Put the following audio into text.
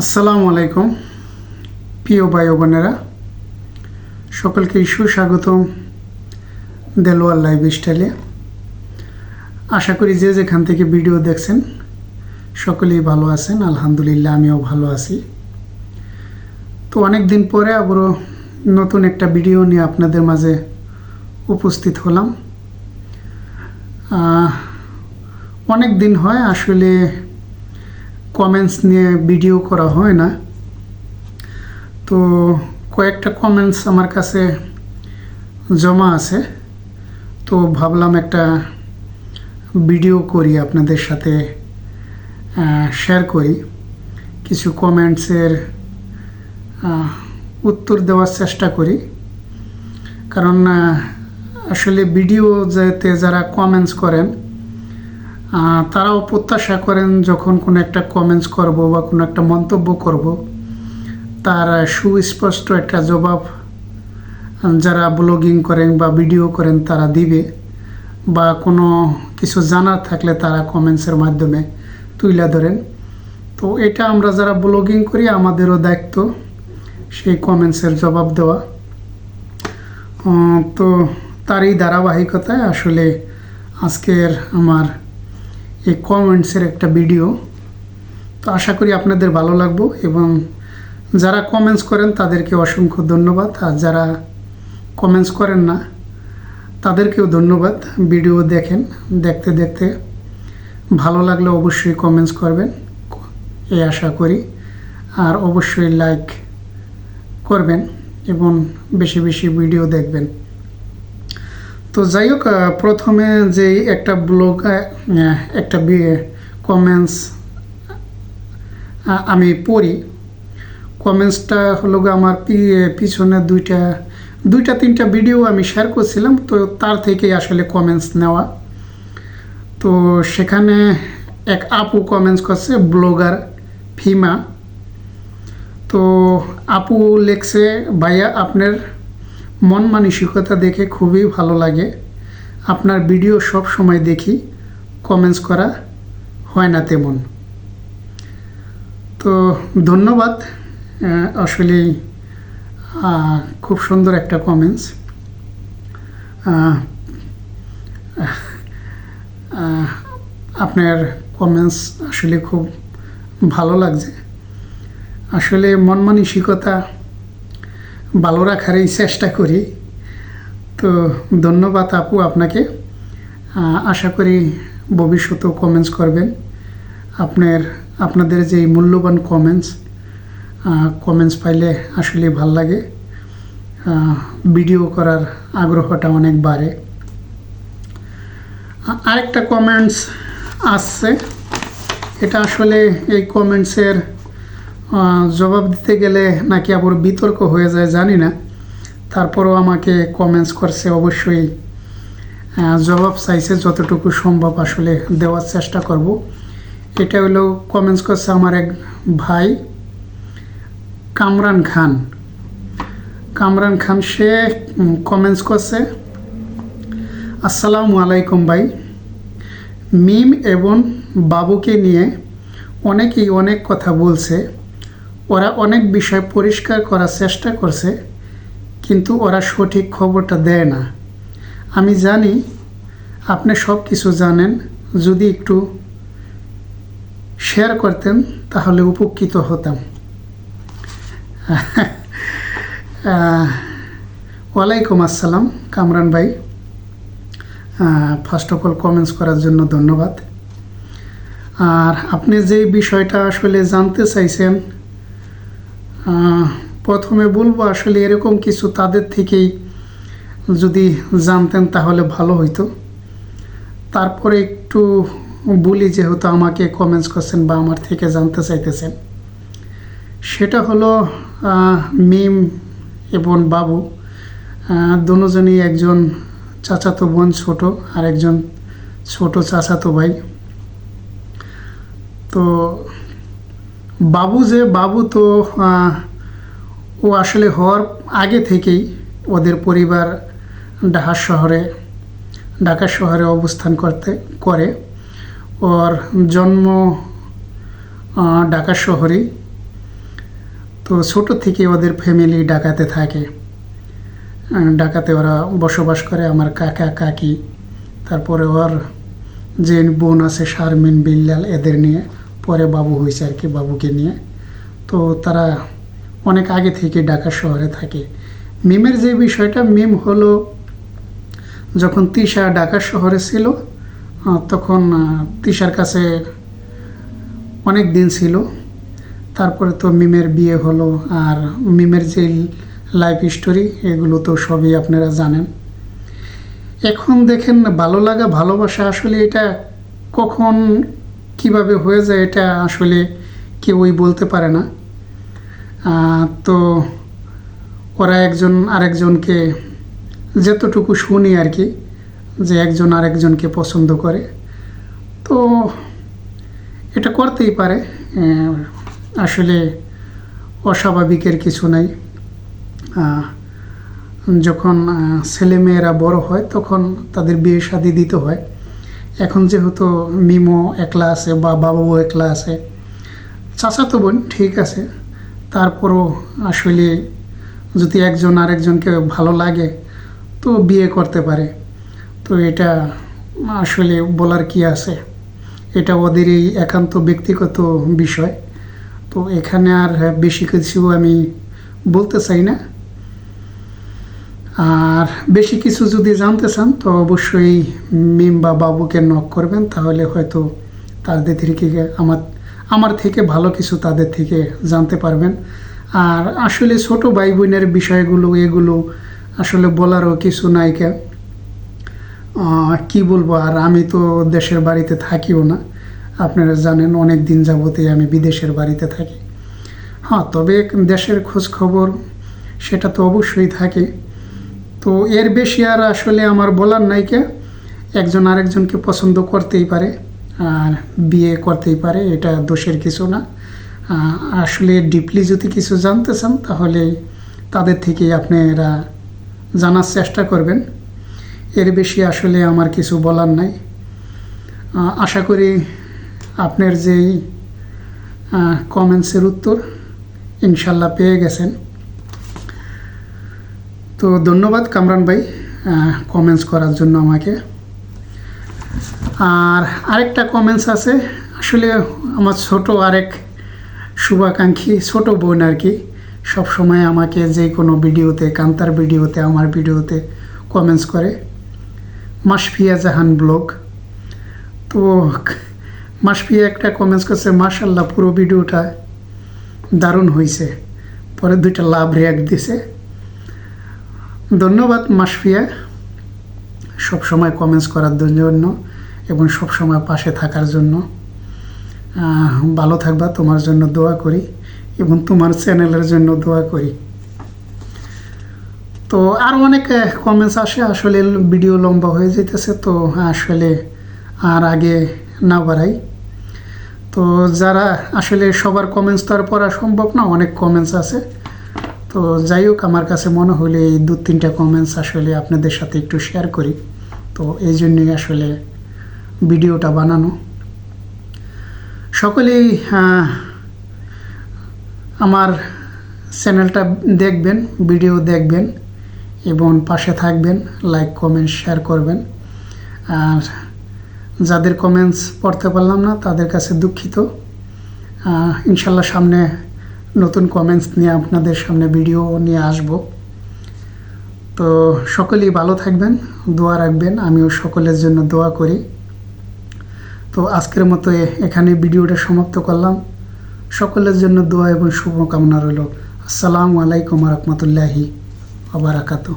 আসসালামু আলাইকুম, প্রিয় ভাই বোনেরা। সকলকে সুস্বাগতম দেলোয়ার লাইফ স্টাইলে। আশা করি যে যেখান থেকে ভিডিও দেখছেন, সকলেই ভালো আছেন। আলহামদুলিল্লাহ, আমিও ভালো আছি। তো অনেক দিন পরে আবারও নতুন একটা ভিডিও নিয়ে আপনাদের মাঝে উপস্থিত হলাম। অনেক দিন হয়, আসলে কমেন্টস নিয়ে ভিডিও করা হয় না। তো কয়েকটা কমেন্টস আমার কাছে জমা আছে। তো ভাবলাম একটা ভিডিও করি, আপনাদের সাথে শেয়ার করি। কিছু কমেন্টসের উত্তর দেওয়ার চেষ্টা করি। কারণ আসলে ভিডিও যাতে যারা কমেন্টস করেন তারাও প্রত্যাশা করেন যখন কোনো একটা কমেন্টস করব বা কোনো একটা মন্তব্য করব, তার সুস্পষ্ট একটা জবাব যারা ব্লগিং করেন বা ভিডিও করেন তারা দিবে বা কোনো কিছু জানার থাকলে তারা কমেন্টসের মাধ্যমে তুলে ধরেন। তো এটা আমরা যারা ব্লগিং করি, আমাদেরও দায়িত্ব সেই কমেন্টসের জবাব দেওয়া। তো তারই ধারাবাহিকতায় আসলে আজকের আমার এই কমেন্টসের একটা ভিডিও তো আশা করি আপনাদের ভালো লাগবো এবং যারা কমেন্টস করেন তাদেরকে অসংখ্য ধন্যবাদ। আর যারা কমেন্টস করেন না, তাদেরকেও ধন্যবাদ। ভিডিও দেখেন, দেখতে দেখতে ভালো লাগলে অবশ্যই কমেন্টস করবেন। এই আশা করি। আর অবশ্যই লাইক করবেন এবং বেশি বেশি ভিডিও দেখবেন। তো যাই হোক প্রথমে যে একটা ব্লগ একটা কমেন্টস আমি পড়ি। কমেন্টসটা হলো আমার পিছনে দুইটা দুইটা, তিনটা ভিডিও আমি শেয়ার করছিলাম, তো তার থেকেই আসলে কমেন্টস নেওয়া। তো সেখানে এক আপু কমেন্টস করছে ব্লগার ফিমা তো আপু লেখছে, ভাইয়া, আপনার মন মানসিকতা দেখে খুবই ভালো লাগে। আপনার ভিডিও সব সময় দেখি কমেন্টস করা হয় না তেমন। তো ধন্যবাদ আসলে খুব সুন্দর একটা কমেন্টস আপনার কমেন্টস আসলে খুব ভালো লাগছে। আসলে মন মানসিকতা ভালো রাখারই চেষ্টা করি। তো ধন্যবাদ আপু আপনাকে। আশা করি ভবিষ্যতেও কমেন্টস করবেন। আপনার, আপনাদের যে মূল্যবান কমেন্টস কমেন্টস পাইলে আসলে ভালো লাগে। ভিডিও করার আগ্রহটা অনেক বাড়ে। আরেকটা কমেন্টস আসছে। এটা আসলে এই কমেন্টসের জবাব দিতে গেলে নাকি আবার বিতর্ক হয়ে যায়, জানি না। তারপরও আমাকে কমেন্টস করছে অবশ্যই। জবাব চাইছে যতটুকু সম্ভব আসলে দেওয়ার চেষ্টা করব। এটা হলো কমেন্টস করছে আমার এক ভাই, কামরান খান। কামরান খান, সে কমেন্টস করছে, আসসালামু আলাইকুম ভাই। মিম এবং বাবুকে নিয়ে অনেকেই অনেক কথা বলছে। ওরা অনেক বিষয় পরিষ্কার করার চেষ্টা করছে, কিন্তু ওরা সঠিক খবরটা দেয় না। আমি জানি, আপনি সব কিছু জানেন। যদি একটু শেয়ার করতেন, তাহলে উপকৃত হতাম। ওয়ালাইকুম আসসালাম, কামরান ভাই। ফার্স্ট অফ অল কমেন্টস করার জন্য ধন্যবাদ। আর আপনি যে বিষয়টা আসলে জানতে চাইছেন প্রথমে বলব আসলে এরকম কিছু তাদের থেকেই যদি জানতেন তাহলে ভালো হইতো। তারপরে একটু বলি যেহেতু আমাকে কমেন্টস করছেন বা আমার থেকে জানতে চাইতেছেন। সেটা হলো মিম এবং বাবু। দুজনই একজন চাচাতো বোন ছোট আর একজন ছোট চাচাতো ভাই। তো বাবু যে, বাবু তো ও আসলে হওয়ার আগে থেকেই ওদের পরিবার ঢাকা শহরে ঢাকা শহরে অবস্থান করতে, করে। ওর জন্ম ঢাকা শহরেই। তো ছোট থেকে ওদের ফ্যামিলি ডাকাতে থাকে। ডাকাতে ওরা বসবাস করে আমার কাকা, কাকি। তারপরে ওর যে বোন আছে শারমিন বিল্লাল, এদের নিয়ে পরে বাবু হয়েছে আর কি, বাবুকে নিয়ে। তো তারা অনেক আগে থেকে ঢাকা শহরে থাকে। মিমের যে বিষয়টা, মিম হলো যখন তিশা ঢাকা শহরে ছিল তখন তিশার কাছে অনেক দিন ছিল। তারপরে তো মিমের বিয়ে হলো আর মিমের যে লাইফ স্টোরি এগুলো তো সবই আপনারা জানেন। এখন দেখেন, ভালো লাগা, ভালোবাসা, আসলে এটা কখন কীভাবে হয়ে যায় এটা আসলে কেউই বলতে পারে না। তো ওরা একজন আরেকজনকে যতটুকু শুনি আর কি, যে একজন আরেকজনকে পছন্দ করে, তো এটা করতেই পারে। আসলে অস্বাভাবিকের কিছু নাই। যখন ছেলেমেয়েরা বড় হয় তখন তাদের বিয়ে শাদি দিতে হয়। এখন যেহেতু মিমো একলা আছে বা বাবাও একলা আছে, চাচাতো বোন ঠিক আছে, তারপরও আসলে যদি একজন আরেকজনকে ভালো লাগে, তো বিয়ে করতে পারে। তো এটা আসলে বলার কি আছে? এটা ওদেরই একান্ত ব্যক্তিগত বিষয়। তো এখানে আর বেশি কিছু আমি বলতে চাই না। আর বেশি কিছু যদি জানতে চান, তো অবশ্যই মিম বা বাবুকে নক করবেন, তাহলে হয়তো তাদের থেকে আমার আমার থেকে ভালো কিছু তাদের থেকে জানতে পারবেন। আর আসলে ছোট ভাই বোনের বিষয়গুলো, এগুলো আসলে বলারও কিছু নাই কে। কি বলব, আর আমি তো দেশের বাড়িতে থাকিও না। আপনারা জানেন অনেক দিন যাবতে আমি বিদেশের বাড়িতে থাকি। হ্যাঁ তবে দেশের খোঁজ খবর, সেটা তো অবশ্যই থাকে। তো এর বেশি আর আসলে আমার বলার নাইকে একজন আরেকজনকে পছন্দ করতেই পারে আর বিয়ে করতেই পারে, এটা দোষের কিছু না। আসলে ডিপলি যদি কিছু জানতে চান, তাহলে তাদের থেকেই আপনারা জানার চেষ্টা করবেন। এর বেশি আসলে আমার কিছু বলার নাই। আশা করি আপনার যেই কমেন্টসের উত্তর ইনশাল্লাহ পেয়ে গেছেন। তো ধন্যবাদ কামরান ভাই কমেন্টস করার জন্য আমাকে। আর আরেকটা কমেন্টস আছে, আসলে আমার ছোট আরেক শুভাকাঙ্ক্ষী, ছোট বোন আর কি, সবসময় আমাকে যে কোনো ভিডিওতে, কান্তার ভিডিওতে, আমার ভিডিওতে কমেন্টস করে। মাসফিয়া জাহান ব্লগ। তো মাসফিয়া একটা কমেন্টস করছে মাশাল্লাহ পুরো ভিডিওটা দারুণ হয়েছে পরে দুইটা লাভ রিয়াক্ট দিছে। ধন্যবাদ মাসফিয়া সব সময় কমেন্টস করার জন্য এবং সব সময় পাশে থাকার জন্য। ভালো থাকবা, তোমার জন্য দোয়া করি এবং তোমার চ্যানেলের জন্য দোয়া করি। তো আর অনেক কমেন্টস আসে, আসলে ভিডিও লম্বা হয়ে যেতেছে তো আসলে আর আগে না বাড়াই। তো যারা আসলে সবার কমেন্টস তো আর পড়া সম্ভব না, অনেক কমেন্টস আছে। তো যাই হোক, আমার কাছে মনে হলে এই দু তিনটা কমেন্টস আসলে আপনাদের সাথে একটু শেয়ার করি। তো এই জন্যই আসলে ভিডিওটা বানানো। সকলেই আমার চ্যানেলটা দেখবেন ভিডিও দেখবেন এবং পাশে থাকবেন লাইক কমেন্ট শেয়ার করবেন। আর যাদের কমেন্টস পড়তে পারলাম না, তাদের কাছে দুঃখিত। ইনশাল্লাহ সামনে নতুন কমেন্টস নিয়ে আপনাদের সামনে ভিডিও নিয়ে আসব। তো সকলেই ভালো থাকবেন, দোয়া রাখবেন, আমিও সকলের জন্য দোয়া করি। তো আজকের মতো এখানে ভিডিওটা সমাপ্ত করলাম। সকলের জন্য দোয়া এবং শুভকামনা রইল। আসসালামু আলাইকুম রহমতুল্লাহি আবারাকাতু